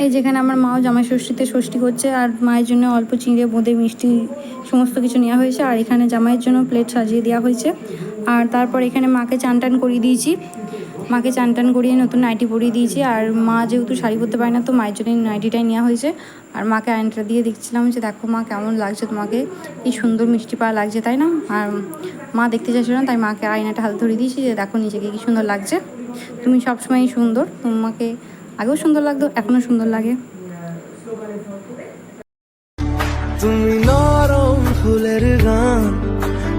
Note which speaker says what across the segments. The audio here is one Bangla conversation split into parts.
Speaker 1: এই যেখানে আমার মাও জামাই ষষ্ঠীতে ষষ্ঠী করছে আর মায়ের জন্য অল্প চিঁড়ে, বোঁদে, মিষ্টি সমস্ত কিছু নেওয়া হয়েছে আর এখানে জামাইয়ের জন্য প্লেট সাজিয়ে দেওয়া হয়েছে। আর তারপর এখানে মাকে চান টান করিয়ে দিয়েছি। মাকে চান টান করিয়ে নতুন নাইটি পরিয়ে দিয়েছি আর মা যেহেতু শাড়ি পরতে পারে না তো মায়ের জন্য নাইটিটাই নেওয়া হয়েছে। আর মাকে আয়নাটা দিয়ে দেখছিলাম যে দেখো মা কেমন লাগছে তোমাকে, কি সুন্দর মিষ্টি পাওয়া লাগছে, তাই না? আর মা দেখতে চাইছিল না, তাই মাকে আয়নাটা হাত ধরে দিয়েছি যে দেখো নিজেকে কি সুন্দর লাগছে। তুমি সবসময়ই সুন্দর, তোমাকে আগেও সুন্দর লাগতো এখনও সুন্দর লাগে।
Speaker 2: তুমি নরম ফুলের গান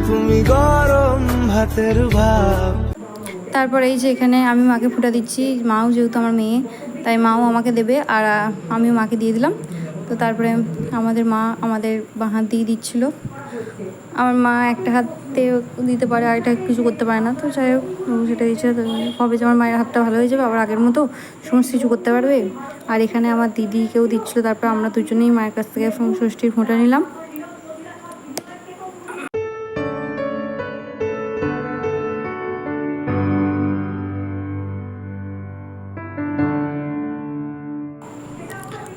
Speaker 2: তুমি গরম ভাতের ভাব।
Speaker 1: তারপর এই যে এখানে আমি মাকে ফুটা দিচ্ছি মাও যেহেতু আমার মেয়ে তাই মাও আমাকে দেবে আর আমিও মাকে দিয়ে দিলাম। তো তারপরে আমাদের মা আমাদের বাঁ হাত দিয়ে দিচ্ছিল। আমার মা একটা হাতে দিতে পারে আর এটা কিছু করতে পারে না। তো যাই হোক সেটা দিচ্ছে কবে যে আমার মায়ের হাতটা ভালো হয়ে যাবে, আবার আগের মতো সমস্ত কিছু করতে পারবে। আর এখানে আমার দিদিকেও দিচ্ছিল, তারপর আমরা দুজনেই মায়ের কাছ থেকে ষষ্ঠীর ফোঁটা নিলাম।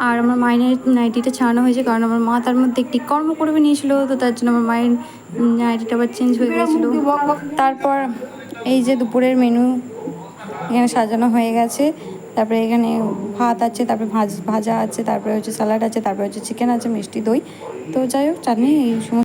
Speaker 1: আর আমার মায়ের নাইটিটা ছাড়ানো হয়েছে কারণ আমার মা তার মধ্যে একটি কর্ম করবে নিয়েছিল তো তার জন্য আমার মায়ের নাইটিটা আবার চেঞ্জ হয়ে গেছিল তারপর এই যে দুপুরের মেনু এখানে সাজানো হয়ে গেছে। তারপরে এখানে ভাত আছে তারপরে ভাজ ভাজা আছে তারপরে হচ্ছে স্যালাড আছে তারপরে হচ্ছে চিকেন আছে মিষ্টি দই। তো যাই হোক চাটনি এই সমস্ত